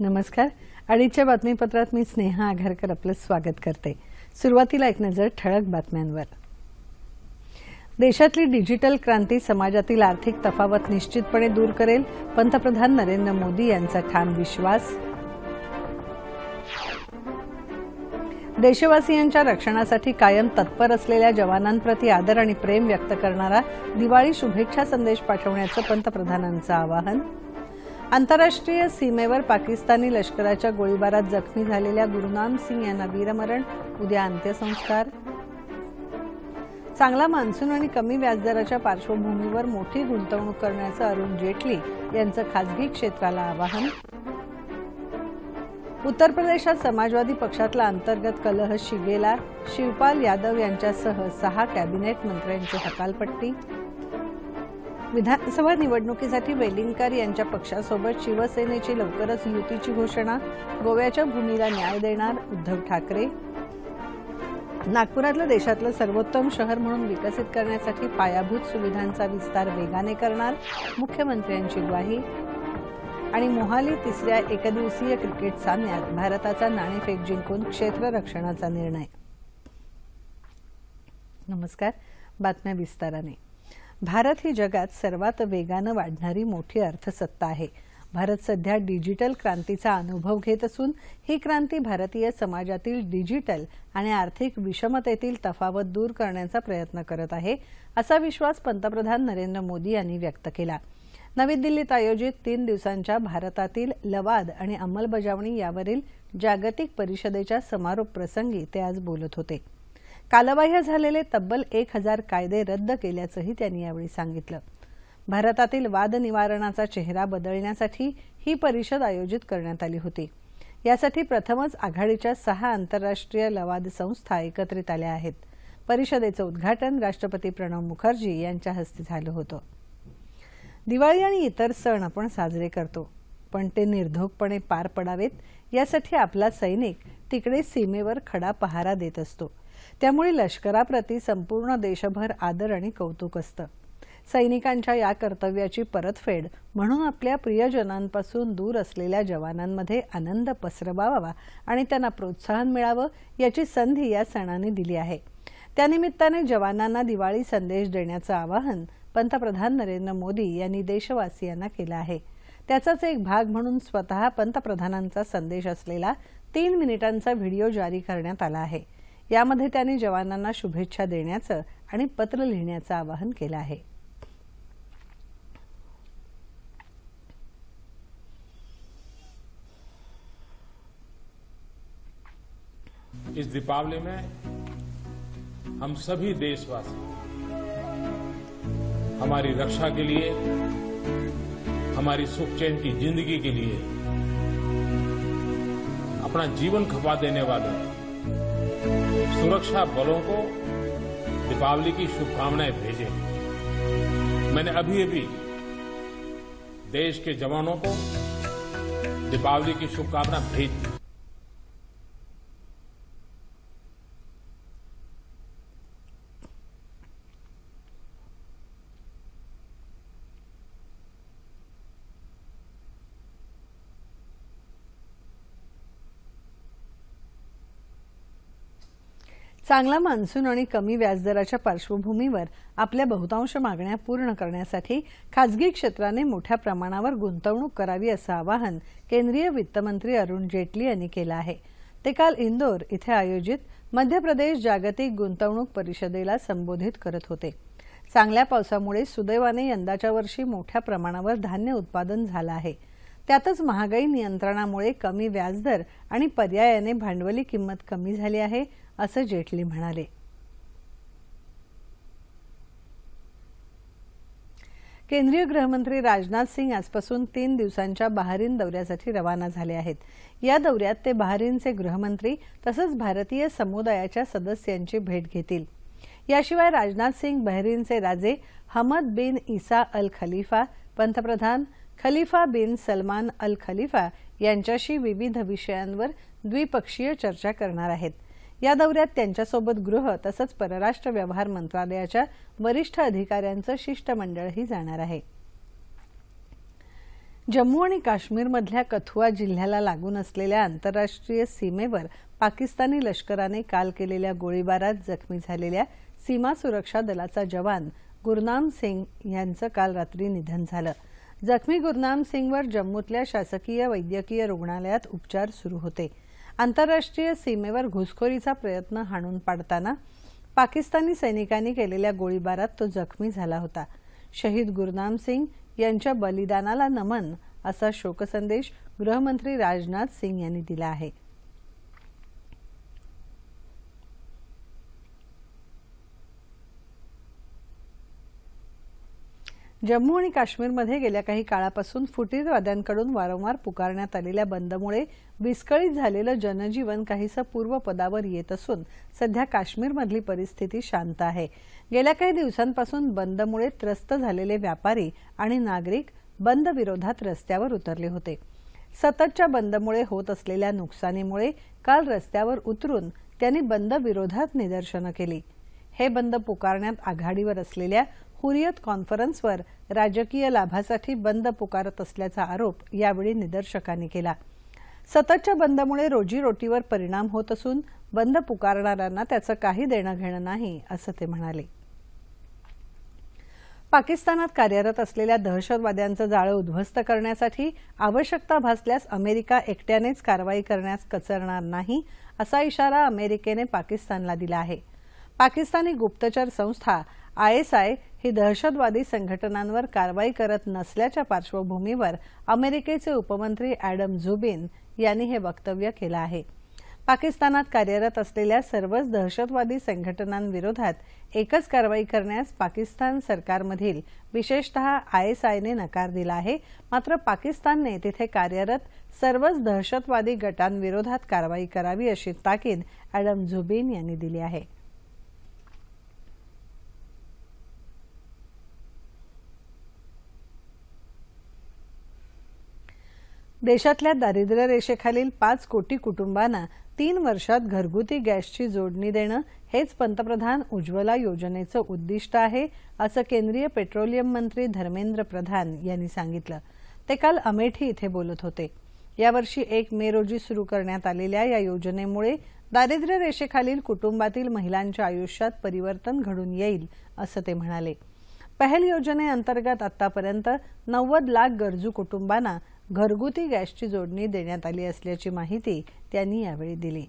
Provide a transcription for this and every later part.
नमस्कार. अडीचच्या बातमीपत्रात मी स्नेहा आघारकर आपलं स्वागत करते. सुरुवातीला एक नजर ठळक बातम्यांवर. देशातली डिजिटल क्रांती समाजातील आर्थिक तफावत निश्चितपणे दूर करेल पंतप्रधान नरेंद्र मोदी यांचा ठाम विश्वास. देशवासियांच्या रक्षणासाठी कायम तत्पर असलेल्या जवानांप्रती आदर आणि प्रेम व्यक्त करणारा दिवाळी शुभेच्छा संदेश पाठवण्याचं पंतप्रधानांचं आवाहन. आंतरराष्ट्रीय सीमेवर पाकिस्तानी लष्कराच्या गोळीबारात जखमी झालेल्या गुरुनाम सिंग यांना वीरमरण. उद्या अंत्यसंस्कार. चांगला मान्सून आणि कमी व्याजदराच्या पार्श्वभूमीवर मोठी गुंतवणूक करण्याचं अरुण जेटली यांचं खासगी क्षेत्राला आवाहन. उत्तर प्रदेशात समाजवादी पक्षातला अंतर्गत कलह शिगेला शिवपाल यादव यांच्यासह सहा कॅबिनेट मंत्र्यांची हकालपट्टी. विधानसभा निवडणुकीसाठी वेलिंगकर यांच्या पक्षासोबत शिवसेनेची लवकरच युतीची घोषणा गोव्याच्या भूमीला न्याय देणार उद्धव ठाकरे. नागपुरातलं देशातलं सर्वोत्तम शहर म्हणून विकसित करण्यासाठी पायाभूत सुविधांचा विस्तार वेगाने करणार मुख्यमंत्र्यांची ग्वाही. आणि मोहाली तिसऱ्या एकदिवसीय क्रिकेट सामन्यात भारताचा नाणेफेक जिंकून क्षेत्ररक्षणाचा निर्णय. नमस्कार बातम्या विस्ताराने. भारत ही जगात सर्वात वेगानं वाढणारी मोठी अर्थसत्ता आहे. भारत सध्या डिजिटल क्रांतीचा अनुभव घेत असून ही क्रांती भारतीय समाजातील डिजिटल आणि आर्थिक विषमतेतील तफावत दूर करण्याचा प्रयत्न करत आहे असा विश्वास पंतप्रधान नरेंद्र मोदी यांनी व्यक्त केला. नवी दिल्लीत आयोजित तीन दिवसांच्या भारतातील लवाद आणि अंमलबजावणी यावरील जागतिक परिषदेच्या समारोप प्रसंगी ते आज बोलत होते. कालबाह्य झालेले तब्बल एक हजार कायदे रद्द केल्याचंही त्यांनी यावेळी सांगितलं. भारतातील वादनिवारणाचा चेहरा बदलण्यासाठी ही परिषद आयोजित करण्यात आली होती. यासाठी प्रथमच आघाडीच्या सहा आंतरराष्ट्रीय लवाद संस्था एकत्रित आल्या आहेत. परिषदेचं उद्घाटन राष्ट्रपती प्रणव मुखर्जी यांच्या हस्ते झालं होतं. दिवाळी आणि इतर सण आपण साजरे करतो पण ते निर्धोकपणे पार पडावेत यासाठी आपला सैनिक तिकडे सीमेवर खडा पहारा देत असतो. त्यामुळे लष्कराप्रती संपूर्ण देशभर आदर आणि कौतुक असतं. सैनिकांच्या या कर्तव्याची परतफेड म्हणून आपल्या प्रियजनांपासून दूर असलेल्या जवानांमध्ये आनंद पसरवावा आणि त्यांना प्रोत्साहन मिळावं याची संधी या सणाने दिली आहे. त्यानिमित्ताने जवानांना दिवाळी संदेश देण्याचं आवाहन पंतप्रधान नरेंद्र मोदी यांनी देशवासियांना केलं आहे. त्याचाच एक भाग म्हणून स्वतः पंतप्रधानांचा संदेश असलेला तीन मिनिटांचा व्हिडिओ जारी करण्यात आला आहे. यामध्ये त्यांनी जवानांना शुभेच्छा देण्याचं आणि पत्र लिहिण्याचं आवाहन केलं आहे. इस दीपावली में हम सभी देशवासी हमारी रक्षा के लिए, हमारी सुख चैन की ज़िंदगी के लिए अपना जीवन खपा देने वाले सुरक्षा बलों को दीपावली की शुभकामनाएँ भेजें। मैंने अभी अभी देश के जवानों को दीपावली की शुभकामना भेज दी। चांगला मान्सून आणि कमी व्याजदराच्या पार्श्वभूमीवर आपल्या बहुतांश मागण्या पूर्ण करण्यासाठी खासगी क्षेत्राने मोठ्या प्रमाणावर गुंतवणूक करावी असं आवाहन केंद्रीय वित्तमंत्री अरुण जेटली यांनी केलं आहे. ते काल इंदोर इथे आयोजित मध्य प्रदेश जागतिक गुंतवणूक परिषदेला संबोधित करत होते. चांगल्या पावसामुळे सुदैवाने यंदाच्या वर्षी मोठ्या प्रमाणावर धान्य उत्पादन झालं आहे. त्यातच महागाई नियंत्रणामुळे कमी व्याजदर आणि पर्यायाने भांडवली किंमत कमी झाली आहे. असं जेटली म्हणाले. केंद्रीय गृहमंत्री राजनाथ सिंग आजपासून तीन दिवसांच्या बहारीन दौऱ्यासाठी रवाना झाले आहेत. या दौऱ्यात ते बहारीनचे गृहमंत्री तसंच भारतीय समुदायाच्या सदस्यांची भेट घेतील. याशिवाय राजनाथ सिंग बहरीनचे राजे Hamad bin Isa Al Khalifa पंतप्रधान Khalifa bin Salman Al Khalifa यांच्याशी विविध विषयांवर द्विपक्षीय चर्चा करणार आहेत. या दौऱ्यात त्यांच्यासोबत गृह तसंच परराष्ट्र व्यवहार मंत्रालयाच्या वरिष्ठ अधिकाऱ्यांचं शिष्टमंडळही जाणार आहे. जम्मू आणि काश्मीरमधल्या कथुआ जिल्ह्याला लागून असलेल्या आंतरराष्ट्रीय सीमेवर पाकिस्तानी लष्कराने काल केलेल्या गोळीबारात जखमी झालेल्या सीमा सुरक्षा दलाचा जवान गुरनाम सिंग यांचं काल रात्री निधन झालं. जखमी गुरनाम सिंगवर जम्मूतल्या शासकीय वैद्यकीय रुग्णालयात उपचार सुरू होते. आंतरराष्ट्रीय सीमेवर घुसखोरीचा प्रयत्न हाणून पाडताना पाकिस्तानी सैनिकांनी केलेल्या गोळीबारात तो जखमी झाला होता. शहीद गुरनाम सिंग यांच्या बलिदानाला नमन असा शोकसंदेश गृहमंत्री राजनाथ सिंग यांनी दिला आहे. जम्मू आणि काश्मीरमध्ये गेल्या काही काळापासून फुटीरवाद्यांकडून वारंवार पुकारण्यात आलेल्या बंदमुळे विस्कळीत झालेलं जनजीवन काहीसं पूर्वपदावर येत असून सध्या काश्मीरमधली परिस्थिती शांत आहे. गेल्या काही दिवसांपासून बंदमुळे त्रस्त झालेले व्यापारी आणि नागरिक बंद विरोधात रस्त्यावर उतरले होते. सततच्या बंदमुळे होत असलेल्या नुकसानीमुळे काल रस्त्यावर उतरून त्यांनी बंद विरोधात निदर्शनं केली. हे बंद पुकारण्यात आघाडीवर असलेल्या हुरियत कॉन्फरन्सवर राजकीय लाभासाठी बंद पुकारत असल्याचा आरोप यावेळी निदर्शकांनी केला. सततच्या बंदमुळे रोजीरोटीवर परिणाम होत असून बंद पुकारणाऱ्यांना त्याचं काही देणं घेणं नाही असं ते म्हणाले. पाकिस्तानात कार्यरत असलेल्या दहशतवाद्यांचं जाळं उद्ध्वस्त करण्यासाठी आवश्यकता भासल्यास अमेरिका एकट्यानेच कारवाई करण्यास कचरणार नाही असा इशारा अमेरिकेने पाकिस्तानला दिला आहे. पाकिस्तानी गुप्तचर संस्था आयएसआय ही दहशतवादी संघटनांवर कारवाई करत नसल्याच्या पार्श्वभूमीवर अमेरिकेचे उपमंत्री अॅडम झुबिन यांनी हे वक्तव्य केलं आहे. पाकिस्तानात कार्यरत असलेल्या सर्वच दहशतवादी संघटनांविरोधात एकच कारवाई करण्यास पाकिस्तान सरकारमधील विशेषतः आयएसआयने नकार दिला आहे. मात्र पाकिस्तानने तिथे कार्यरत सर्वच दहशतवादी गटांविरोधात कारवाई करावी अशी ताकीद अॅडम झुबिन यांनी दिली आहे. देशातल्या दारिद्र्य रेषेखालील पाच कोटी कुटुंबांना तीन वर्षात घरगुती गॅसची जोडणी देणं हेच पंतप्रधान उज्ज्वला योजनेचं उद्दिष्ट आहे असं केंद्रीय पेट्रोलियम मंत्री धर्मेंद्र प्रधान यांनी सांगितलं. ते काल अमेठी इथे बोलत होते. यावर्षी एक मे रोजी सुरू करण्यात आलेल्या या योजनेमुळे दारिद्र्य रेषेखालील कुटुंबातील महिलांच्या आयुष्यात परिवर्तन घडून येईल असं ते म्हणाले. पहल योजनेअंतर्गत आतापर्यंत नव्वद लाख गरजू कुटुंबांना घरगुती गॅसची जोडणी देण्यात आली असल्याची माहिती त्यांनी यावेळी दिली.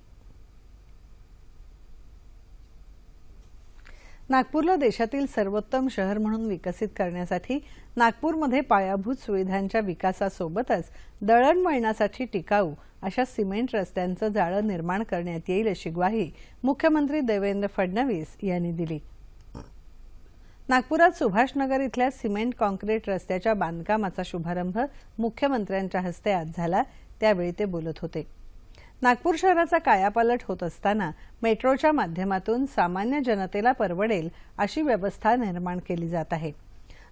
नागपूरला देशातील सर्वोत्तम शहर म्हणून विकसित करण्यासाठी नागपूरमध्ये पायाभूत सुविधांच्या विकासासोबतच दळणवळणासाठी टिकाऊ अशा सिमेंट रस्त्यांचं जाळं निर्माण करण्यात येईल अशी ग्वाही मुख्यमंत्री देवेंद्र फडणवीस यांनी दिली. नागपुरात सुभाषनगर इथल्या सिमेंट कॉन्क्रीट रस्त्याच्या बांधकामाचा शुभारंभ मुख्यमंत्र्यांच्या हस्ते आज झाला. त्यावेळी ते बोलत होते. नागपूर शहराचा कायापालट होत असताना मेट्रोच्या माध्यमातून सामान्य जनतेला परवडेल अशी व्यवस्था निर्माण केली जात आहे.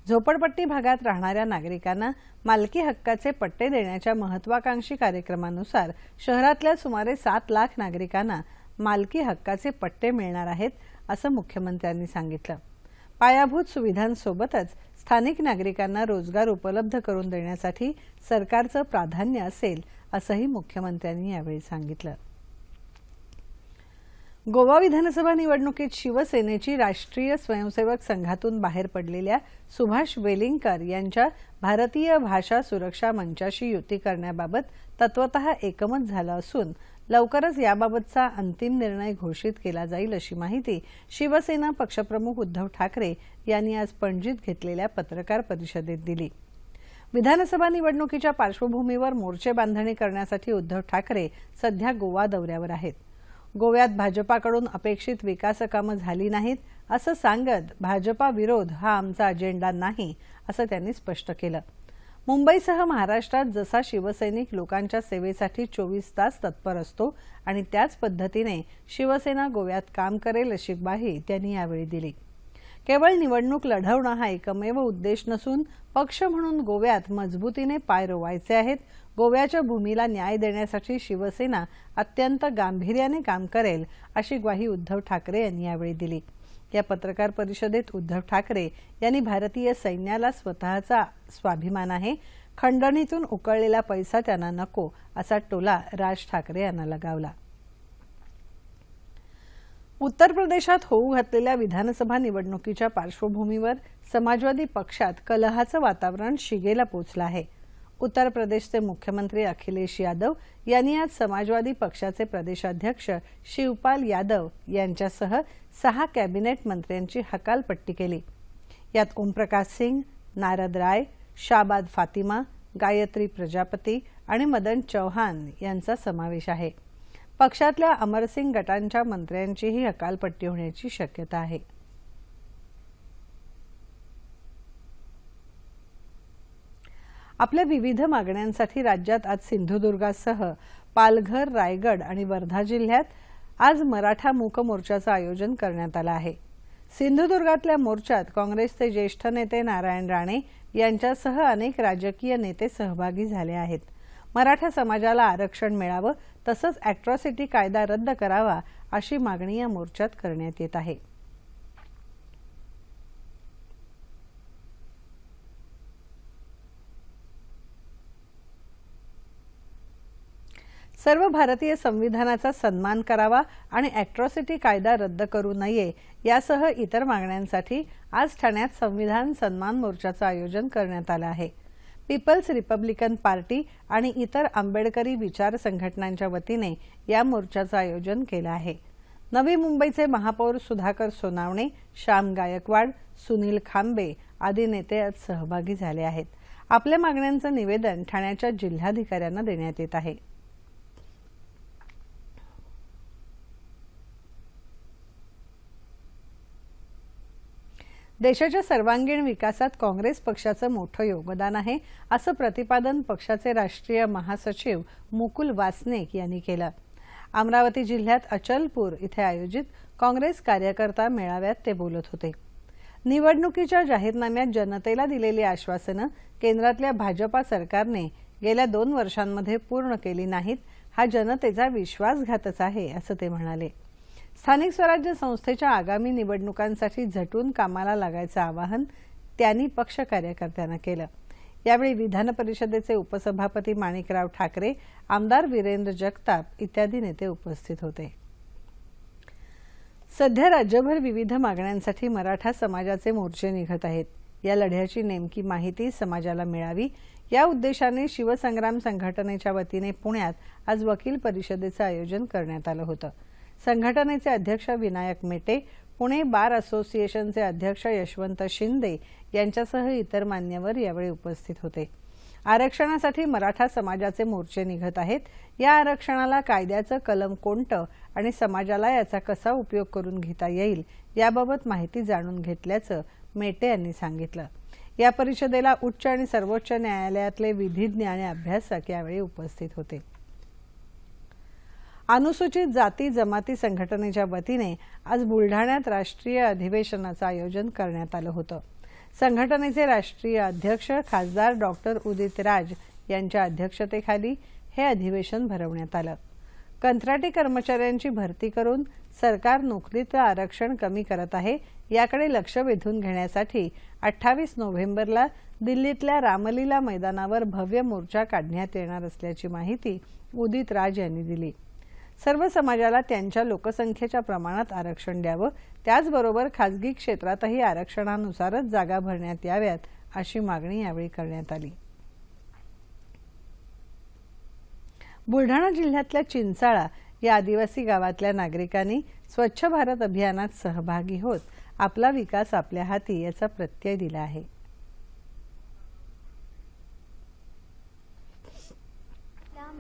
झोपडपट्टी भागात राहणाऱ्या नागरिकांना मालकी हक्काचे पट्टे देण्याच्या महत्वाकांक्षी कार्यक्रमानुसार शहरातल्या सुमारे सात लाख नागरिकांना मालकी हक्काचे पट्टे मिळणार आहेत असं मुख्यमंत्र्यांनी सांगितलं. पायाभूत सुविधांसोबतच स्थानिक नागरिकांना रोजगार उपलब्ध करून देण्यासाठी सरकारचं प्राधान्य असेल असंही मुख्यमंत्र्यांनी यावेळी सांगितलं. गोवा विधानसभा निवडणुकीत शिवसेनेची राष्ट्रीय स्वयंसेवक संघातून बाहेर पडलेल्या सुभाष वेलिंगकर यांच्या भारतीय भाषा सुरक्षा मंचाशी युती करण्याबाबत तत्वत एकमत झालं असून लवकरच याबाबतचा अंतिम निर्णय घोषित केला जाईल अशी माहिती शिवसेना पक्षप्रमुख उद्धव ठाकरे यांनी आज पणजीत घेतलेल्या पत्रकार परिषदेत दिली. विधानसभा निवडणुकीच्या पार्श्वभूमीवर मोर्चे बांधणी करण्यासाठी उद्धव ठाकरे सध्या गोवा दौऱ्यावर आहेत. गोव्यात भाजपाकडून अपेक्षित विकासकामं झाली नाहीत असं सांगत भाजपा विरोध हा आमचा अजेंडा नाही असं त्यांनी स्पष्ट केलं. मुंबईसह महाराष्ट्रात जसा शिवसैनिक लोकांच्या सेवेसाठी चोवीस तास तत्पर असतो आणि त्याच पद्धतीने शिवसेना गोव्यात काम करेल अशी ग्वाही त्यांनी यावेळी दिली. केवळ निवडणूक लढवणं हा एकमेव उद्देश नसून पक्ष म्हणून गोव्यात मजबूतीने पाय रोवायचे आहेत. गोव्याच्या भूमीला न्याय देण्यासाठी शिवसेना अत्यंत गांभीर्याने काम करेल अशी ग्वाही उद्धव ठाकरे यांनी यावेळी दिली. या पत्रकार परिषदेत उद्धव ठाकरे यांनी भारतीय सैन्याला स्वतःचा स्वाभिमान आहे. खंडणीतून उकळलेला पैसा त्यांना नको असा टोला राज ठाकरे यांना लगावला. उत्तर प्रदेशात होऊ घातलेल्या विधानसभा निवडणुकीच्या पार्श्वभूमीवर समाजवादी पक्षात कलहाचं वातावरण शिगेला पोचलं आहे. उत्तर प्रदेशचे मुख्यमंत्री अखिलेश यादव यांनी आज समाजवादी पक्षाचे प्रदेशाध्यक्ष शिवपाल यादव यांच्यासह सहा कॅबिनेट मंत्र्यांची हकालपट्टी केली. यात ओमप्रकाश सिंग नारद राय शाबाद फातिमा गायत्री प्रजापती आणि मदन चौहान यांचा समावेश आहे. पक्षातल्या अमरसिंग गटांच्या मंत्र्यांचीही हकालपट्टी होण्याची शक्यता आहे. आपल्या विविध मागण्यांसाठी राज्यात आज सिंधुदुर्गासह पालघर रायगड आणि वर्धा जिल्ह्यात आज मराठा मूक मोर्चाचं आयोजन करण्यात आलं आहे. सिंधुदुर्गातल्या मोर्चात काँग्रेसचे ज्येष्ठ नेते नारायण राणे यांच्यासह अनेक राजकीय नेते सहभागी झाले आहेत. मराठा समाजाला आरक्षण मिळावं तसंच अॅट्रॉसिटी कायदा रद्द करावा अशी मागणी या मोर्चात करण्यात येत आहे. सर्व भारतीय संविधानाचा सन्मान करावा आणि अॅट्रॉसिटी कायदा रद्द करू नये यासह इतर मागण्यांसाठी आज ठाण्यात संविधान सन्मान मोर्चाचं आयोजन करण्यात आलं आहे. पीपल्स रिपब्लिकन पार्टी आणि इतर आंबेडकरी विचार संघटनांच्या वतीने या मोर्चाचं आयोजन केलं आहे. नवी मुंबईचे महापौर सुधाकर सोनावणे श्याम गायकवाड सुनील खांबे आदी नेते आज सहभागी झाले आहेत. आपल्या मागण्यांचं निवेदन ठाण्याच्या जिल्हाधिकाऱ्यांना देण्यात येत आहे. देशाच्या सर्वांगीण विकासात काँग्रेस पक्षाचं मोठं योगदान आहे असं प्रतिपादन पक्षाचे राष्ट्रीय महासचिव मुकुल वासनिक यांनी केलं. अमरावती जिल्ह्यात अचलपूर इथे आयोजित काँग्रेस कार्यकर्ता मेळाव्यात ते बोलत होते. निवडणुकीच्या जाहीरनाम्यात जनतेला दिलेली आश्वासनं केंद्रातल्या भाजपा सरकारने गेल्या दोन वर्षांमध्ये पूर्ण केली नाहीत हा जनतेचा विश्वासघातच आहे असं ते म्हणाले. स्थानिक स्वराज्य संस्थेच्या आगामी निवडणुकांसाठी झटून कामाला लागायचं आवाहन त्यांनी पक्ष कार्यकर्त्यांना केलं. यावेळी विधान परिषदेचे उपसभापती माणिकराव ठाकरे आमदार वीरेंद्र जगताप इत्यादी नेते उपस्थित होते. सध्या राज्यभर विविध मागण्यांसाठी मराठा समाजाचे मोर्चे निघत आहेत. या लढ्याची नेमकी माहिती समाजाला मिळावी या उद्देशाने शिवसंग्राम संघटनेच्या वतीने पुण्यात आज वकील परिषदेचं आयोजन करण्यात आलं होतं. संघटनेचे अध्यक्ष विनायक मेटे पुणे बार असोसिएशनचे अध्यक्ष यशवंत शिंदे यांच्यासह इतर मान्यवर यावेळी उपस्थित होते. आरक्षणासाठी मराठा समाजाचे मोर्चे निघत आहेत. या आरक्षणाला कायद्याचं कलम कोणतं आणि समाजाला याचा कसा उपयोग करून घेता येईल याबाबत माहिती जाणून घेतल्याचं मेटे यांनी सांगितलं. या परिषदेला उच्च आणि सर्वोच्च न्यायालयातले विधिज्ञ आणि अभ्यासक यावेळी उपस्थित होते. अनुसूचित जाती जमाती संघटनेच्या वतीने आज बुलढाण्यात राष्ट्रीय अधिवेशनाचं आयोजन करण्यात आलं होतं. संघटनेचे राष्ट्रीय अध्यक्ष खासदार डॉक्टर उदित राज यांच्या अध्यक्षतेखाली हे अधिवेशन भरवण्यात आलं. कंत्राटी कर्मचाऱ्यांची भरती करून सरकार नोकरीचं आरक्षण कमी करत आहे याकडे लक्ष वेधून घेण्यासाठी अठ्ठावीस नोव्हेंबरला दिल्लीतल्या रामलीला मैदानावर भव्य मोर्चा काढण्यात येणार असल्याची माहिती उदित राज यांनी दिली. सर्व समाजाला त्यांच्या लोकसंख्येच्या प्रमाणात आरक्षण द्यावं. त्याचबरोबर खासगी क्षेत्रातही आरक्षणानुसारच जागा भरण्यात याव्यात अशी मागणी यावेळी करण्यात आली. बुलढाणा जिल्ह्यातल्या चिंचाळा या आदिवासी गावातल्या नागरिकांनी स्वच्छ भारत अभियानात सहभागी होत आपला विकास आपल्या हाती याचा प्रत्यय दिला आहे.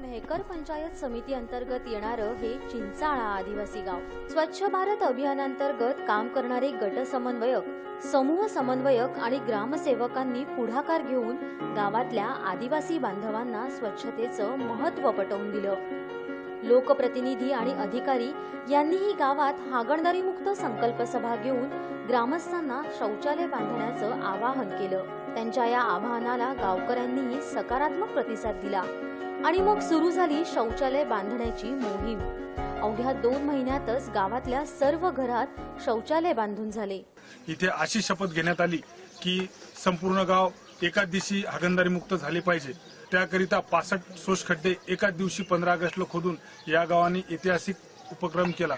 मेहकर पंचायत समिती अंतर्गत येणारं हे चिंचाळा आदिवासी गाव. स्वच्छ भारत अभियानांतर्गत काम करणारे गट समन्वयक समूह समन्वयक आणि ग्रामसेवकांनी पुढाकार घेऊन गावातल्या आदिवासी बांधवांना स्वच्छतेचं महत्त्व पटवून दिलं. लोकप्रतिनिधी आणि अधिकारी यांनीही गावात हागणदारीमुक्त संकल्प सभा घेऊन ग्रामस्थांना शौचालय बांधण्याचं आवाहन केलं. त्यांच्या या आवाहनाला गावकऱ्यांनीही सकारात्मक प्रतिसाद दिला. आणि मग सुरू झाली शौचालय बांधण्याची मोहीम. अवघ्या दोन महिन्यातच गावातल्या सर्व घरात शौचालय बांधून झाले. इथे अशी शपथ घेण्यात आली की संपूर्ण गाव एकाच दिवशी हागणदारी मुक्त झाले पाहिजे. त्याकरिता पासष्ट सोश खड्डे एकाच दिवशी पंधरा ऑगस्टला खोदून या गावाने ऐतिहासिक उपक्रम केला.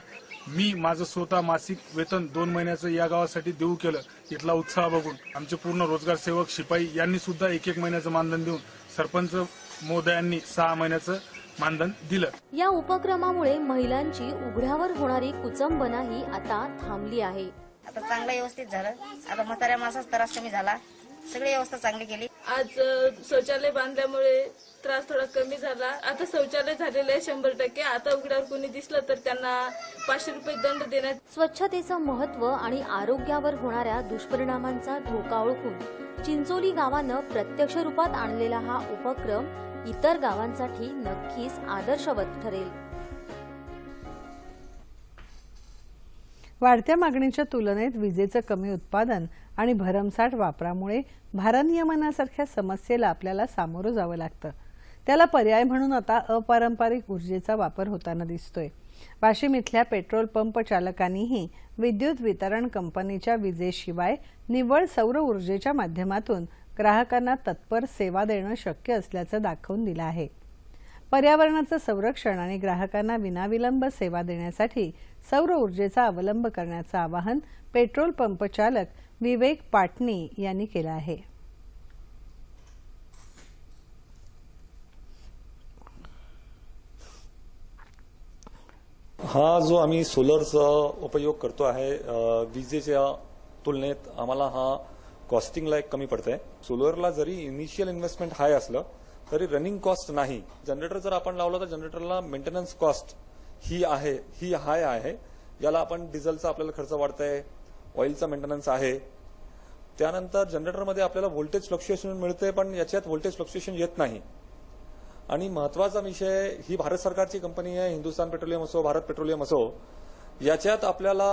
मी माझं स्वतः मासिक वेतन दोन महिन्याचं या गावासाठी देऊ केलं. इथला उत्साह बघून आमचे पूर्ण रोजगार सेवक शिपाई यांनी सुद्धा एक एक महिन्याचं मानधन देऊन सरपंच महोदयांनी सहा महिन्याचं मानधन दिलं. या उपक्रमामुळे महिलांची उघड्यावर होणारी कुचंबनाही आता थांबली आहे. आता चांगलं व्यवस्थित झालं. आता म्हाताऱ्या माणसाचा त्रास कमी झाला. सगळी व्यवस्था चांगली केली. आज शौचालय बांधल्यामुळे त्रास थोडा कमी झाला. आता शौचालय झालेलं आहे शंभर टक्के. आता उघड्यावर कोणी दिसलं तर त्यांना पाचशे रुपये दंड देण्यात स्वच्छतेचं महत्त्व आणि आरोग्यावर होणाऱ्या दुष्परिणामांचा धोका ओळखून चिंचोली गावानं प्रत्यक्ष रूपात आणलेला हा उपक्रम इतर गावांसाठी नक्कीच आदर्शवत ठरेल. वाढत्या मागणीच्या तुलनेत विजेचं कमी उत्पादन आणि भरमसाठ वापरामुळे भारनियमनासारख्या समस्येला आपल्याला सामोरं जावं लागतं. त्याला पर्याय म्हणून आता अपारंपरिक ऊर्जेचा वापर होताना दिसतोय. वाशिम इथल्या पेट्रोल पंप चालकांनीही विद्युत वितरण कंपनीच्या विजेशिवाय निव्वळ सौर ऊर्जेच्या माध्यमातून ग्राहकांना तत्पर सेवा देणं शक्य असल्याचं दाखवून दिलं आहे. पर्यावरणाचं संरक्षण आणि ग्राहकांना विनाविलंब सेवा देण्यासाठी सौर ऊर्जेचा अवलंब करण्याचं आवाहन पेट्रोल पंप चालक विवेक पाटणी यांनी केलं आहे. हा जो आम्ही सोलरचा उपयोग करतो आहे विजेच्या तुलनेत आम्हाला हा कॉस्टिंगला एक कमी पडतंय. सोलरला जरी इनिशियल इन्व्हेस्टमेंट हाय असलं तरी रनिंग कॉस्ट नाही. जनरेटर जर आपण लावलं तर जनरेटरला मेंटेनन्स कॉस्ट ही आहे ही हाय आहे. याला आपण डिझेलचा आपल्याला खर्च वाढतंय ऑइलचा मेंटेनन्स आहे. त्यानंतर जनरेटरमध्ये आपल्याला व्होल्टेज फ्लक्च्युएशन मिळते पण याच्यात व्होल्टेज फ्लक्च्युएशन येत नाही. आणि महत्त्वाचा विषय ही भारत सरकारची कंपनी आहे हिंदुस्थान पेट्रोलियम असो भारत पेट्रोलियम असो याच्यात आपल्याला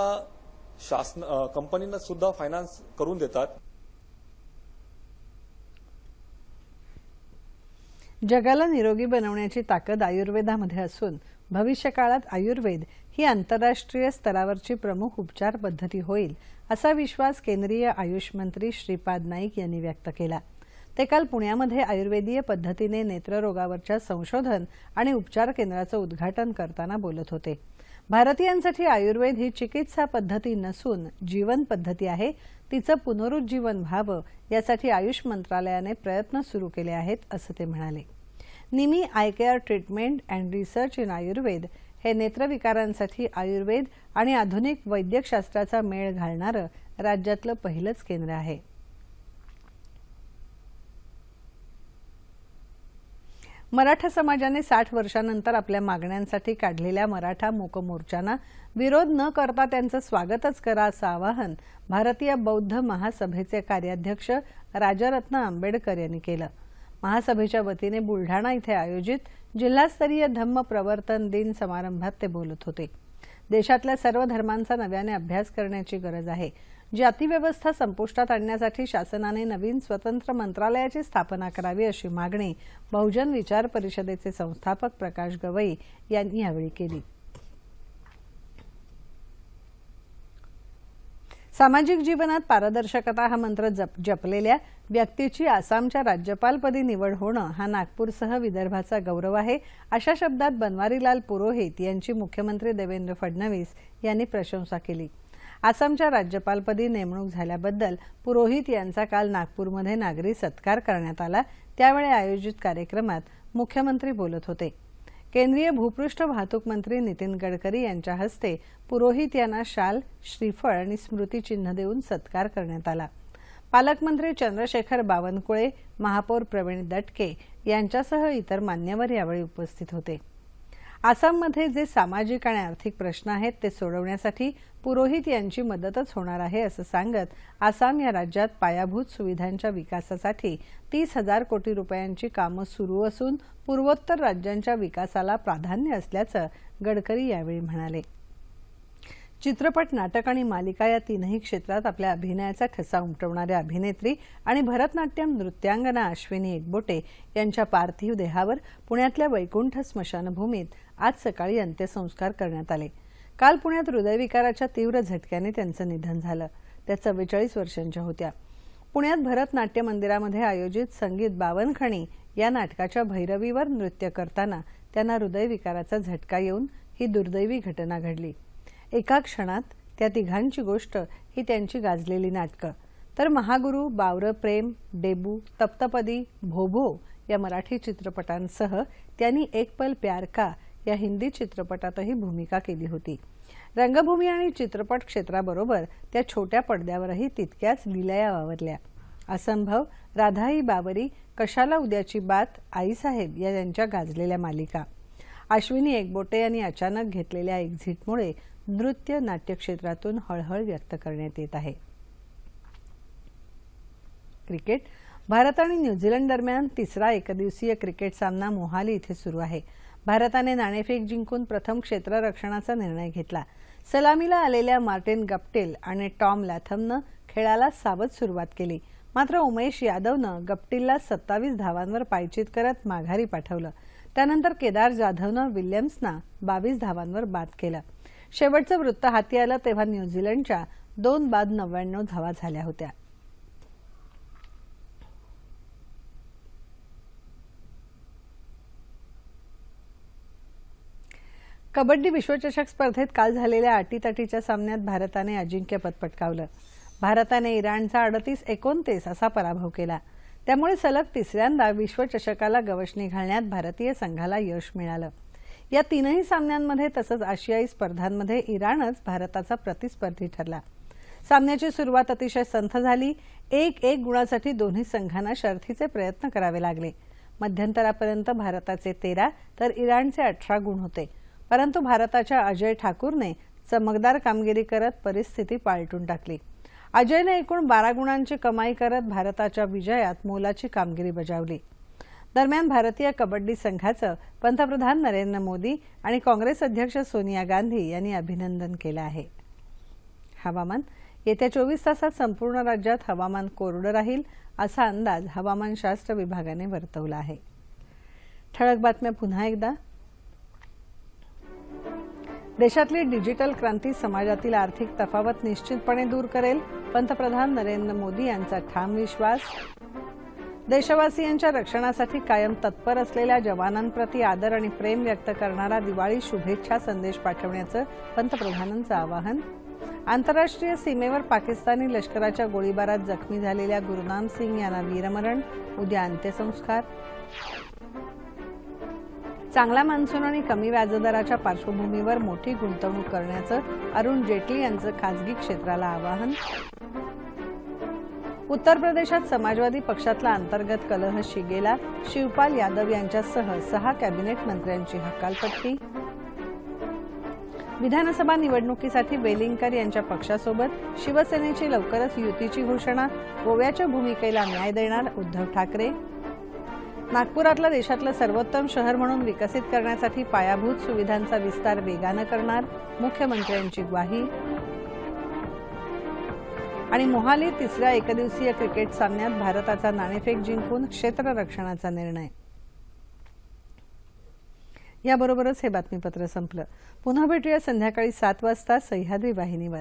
शासन कंपनीनं सुद्धा फायनान्स करून देतात. जगाला निरोगी बनवण्याची ताकद आयुर्वेदामध्ये असून भविष्यकाळात आयुर्वेद ही आंतरराष्ट्रीय स्तरावरची प्रमुख उपचार पद्धती होईल असा विश्वास केंद्रीय आयुष मंत्री श्रीपाद नाईक यांनी व्यक्त केला. ते काल पुण्यामध्ये आयुर्वेदीय पद्धतीने नेत्ररोगावरच्या संशोधन आणि उपचार केंद्राचं उद्घाटन करताना बोलत होते. भारतीयांसाठी आयुर्वेद ही चिकित्सा पद्धती नसून जीवन पद्धती आहे. तिचं पुनरुज्जीवन व्हावं यासाठी आयुष मंत्रालयाने प्रयत्न सुरू केले आहेत असं ते म्हणाले. Nimi eye care treatment and research in Ayurveda हे नेत्रविकारांसाठी आयुर्वेद आणि आधुनिक वैद्यकशास्त्राचा मेळ घालणारं राज्यातलं पहिलंच केंद्र आहे. मराठा समाजाने साठ वर्षानंतर आपल्या मागण्यांसाठी काढलेल्या मराठा मूक मोर्चांना विरोध न करता त्यांचं स्वागतच करा असं आवाहन भारतीय बौद्ध महासभेचे कार्याध्यक्ष राजरत्न आंबेडकर यांनी केलं. महासभेच्या वतीने बुलढाणा इथे आयोजित जिल्हास्तरीय धम्म प्रवर्तन दिन समारंभात ते बोलत होते. देशातल्या सर्व धर्मांचा नव्याने अभ्यास करण्याची गरज आहे. जातीव्यवस्था संपुष्टात आणण्यासाठी शासनाने नवीन स्वतंत्र मंत्रालयाची स्थापना करावी अशी मागणी बहुजन विचार परिषदेचे संस्थापक प्रकाश गवई यांनी यावेळी केली. सामाजिक जीवनात पारदर्शकता हा मंत्र जप जपलेल्या व्यक्तीची आसामच्या राज्यपालपदी निवड होणं हा नागपूरसह विदर्भाचा गौरव आहे अशा शब्दात बनवारीलाल पुरोहित यांची मुख्यमंत्री देवेंद्र फडणवीस यांनी प्रशंसा केली. आसामच्या राज्यपालपदी नेमणूक झाल्याबद्दल पुरोहित यांचा काल नागपूरमध्ये नागरी सत्कार करण्यात आला. त्यावेळी आयोजित कार्यक्रमात मुख्यमंत्री बोलत होते. केंद्रीय भूपृष्ठ वाहतूक मंत्री नितीन गडकरी यांच्या हस्ते पुरोहित यांना शाल श्रीफळ आणि स्मृतिचिन्ह देऊन सत्कार करण्यात आला. पालकमंत्री चंद्रशेखर बावनकुळे महापौर प्रवीण दटके यांच्यासह इतर मान्यवर यावेळी उपस्थित होते. आसाममध्ये जे सामाजिक आणि आर्थिक प्रश्न आहेत ते सोडवण्यासाठी पुरोहित यांची मदतच होणार आहे असं सांगत आसाम या राज्यात पायाभूत सुविधांच्या विकासासाठी तीस हजार कोटी रुपयांची कामं सुरू असून पूर्वोत्तर राज्यांच्या विकासाला प्राधान्य असल्याचं गडकरी यावेळी म्हणाले. चित्रपट नाटक आणि मालिका या तीनही क्षेत्रात आपल्या अभिनयाचा ठसा उमटवणाऱ्या अभिनेत्री आणि भरतनाट्यम नृत्यांगना अश्विनी एकबोटे यांच्या पार्थिव देहावर पुण्यातल्या वैकुंठ स्मशानभूमीत आज सकाळी अंत्यसंस्कार करण्यात आले. काल पुण्यात हृदयविकाराच्या तीव्र झटक्याने त्यांचं निधन झालं. त्या चव्वेचाळीस वर्षांच्या होत्या. पुण्यात भरत नाट्य मंदिरामध्ये आयोजित संगीत बावनखणी या नाटकाच्या भैरवीवर नृत्य करताना त्यांना हृदयविकाराचा झटका येऊन ही दुर्दैवी घटना घडली. एका क्षणात त्या तिघांची गोष्ट ही त्यांची गाजलेली नाटकं. तर महागुरु बावर प्रेम डेबू तप्तपदी भोभो या मराठी चित्रपटांसह त्यांनी एक पल प्यार का या हिंदी चित्रपटातही भूमिका केली होती. रंगभूमी आणि चित्रपट क्षेत्राबरोबर त्या छोट्या पडद्यावरही तितक्याच लिलया वावरल्या. असंभव राधाई बावरी कशाला उद्याची बात आईसाहेब या त्यांच्या गाजलेल्या मालिका. अश्विनी एकबोटे यांनी अचानक घेतलेल्या एक्झिटमुळे नृत्य नाट्यक्षेत्रातून हळहळ व्यक्त करण्यात येत आहे. क्रिकेट भारत आणि न्यूझीलंड दरम्यान तिसरा एकदिवसीय क्रिकेट सामना मोहाली इथे सुरू आहे. भारताने नाणेफेक जिंकून प्रथम क्षेत्ररक्षणाचा निर्णय घेतला. सलामीला आलेल्या मार्टिन गप्टेल आणि टॉम लॅथमनं खेळाला सावध सुरुवात केली. मात्र उमेश यादवनं गप्टीलला सत्तावीस धावांवर पायचित करत माघारी पाठवलं. त्यानंतर केदार जाधवनं विल्यम्सना बावीस धावांवर बाद केलं. शेवटचं वृत्त हाती आलं तेव्हा न्यूझीलंडच्या दोन बाद नव्याण्णव धावा झाल्या होत्या. कबड्डी विश्वचषक स्पर्धेत काल झालेल्या अटीतटीच्या सामन्यात भारताने अजिंक्यपद पटकावलं. भारताने इराणचा अडतीस एकोणतीस असा पराभव केला. त्यामुळे सलग तिसऱ्यांदा विश्वचषकाला गवसणी घालण्यात भारतीय संघाला यश मिळालं. या तीनही सामन्यांमध्ये तसंच आशियाई स्पर्धांमध्ये इराणच भारताचा प्रतिस्पर्धी ठरला. सामन्याची सुरुवात अतिशय संथ झाली. एक एक गुणासाठी दोन्ही संघांना शर्थीचे प्रयत्न करावे लागले. मध्यंतरापर्यंत भारताचे तेरा तर इराणचे अठरा गुण होते. परंतु भारताच्या अजय ठाकूरने चमकदार कामगिरी करत परिस्थिती पालटून टाकली. अजयने एकूण बारा गुणांची कमाई करत भारताच्या विजयात मोलाची कामगिरी बजावली. दरम्यान भारतीय कबड्डी संघाचं पंतप्रधान नरेंद्र मोदी आणि काँग्रेस अध्यक्ष सोनिया गांधी यांनी अभिनंदन केलं आहे. हवामान येत्या चोवीस तासात संपूर्ण राज्यात हवामान कोरडं राहील असा अंदाज हवामानशास्त्र विभागाने वर्तवला आहे. ठळक बातम्या पुन्हा एकदा. देशातली डिजिटल क्रांती समाजातील आर्थिक तफावत निश्चितपणे दूर करेल पंतप्रधान नरेंद्र मोदी यांचा ठाम विश्वास. देशवासियांच्या रक्षणासाठी कायम तत्पर असलेल्या जवानांप्रती आदर आणि प्रेम व्यक्त करणारा दिवाळी शुभेच्छा संदेश पाठवण्याचं पंतप्रधानांचं आवाहन. आंतरराष्ट्रीय सीमेवर पाकिस्तानी लष्कराच्या गोळीबारात जखमी झालेल्या गुरुनाम सिंग यांना वीरमरण. उद्या अंत्यसंस्कार. चांगला मान्सून आणि कमी व्याजदराच्या पार्श्वभूमीवर मोठी गुंतवणूक करण्याचं अरुण जेटली यांचं खासगी क्षेत्राला आवाहन. उत्तर प्रदेशात समाजवादी पक्षातला अंतर्गत कलह शिगेला शिवपाल यादव यांच्यासह सहा कॅबिनेट मंत्र्यांची हकालपट्टी. विधानसभा निवडणुकीसाठी वेलिंगकर यांच्या पक्षासोबत शिवसेनेची लवकरच युतीची घोषणा गोव्याच्या भूमिकेला न्याय देणार उद्धव ठाकरे. नागपुरातलं देशातलं सर्वोत्तम शहर म्हणून विकसित करण्यासाठी पायाभूत सुविधांचा विस्तार वेगानं करणार मुख्यमंत्र्यांची ग्वाही. आणि मोहाली तिसऱ्या एकदिवसीय क्रिकेट सामन्यात भारताचा नाणेफेक जिंकून क्षेत्ररक्षणाचा निर्णय. याबरोबरच हे बातमीपत्र संपलं. पुन्हा भेटूया संध्याकाळी सात वाजता सह्याद्री वाहिनीवर.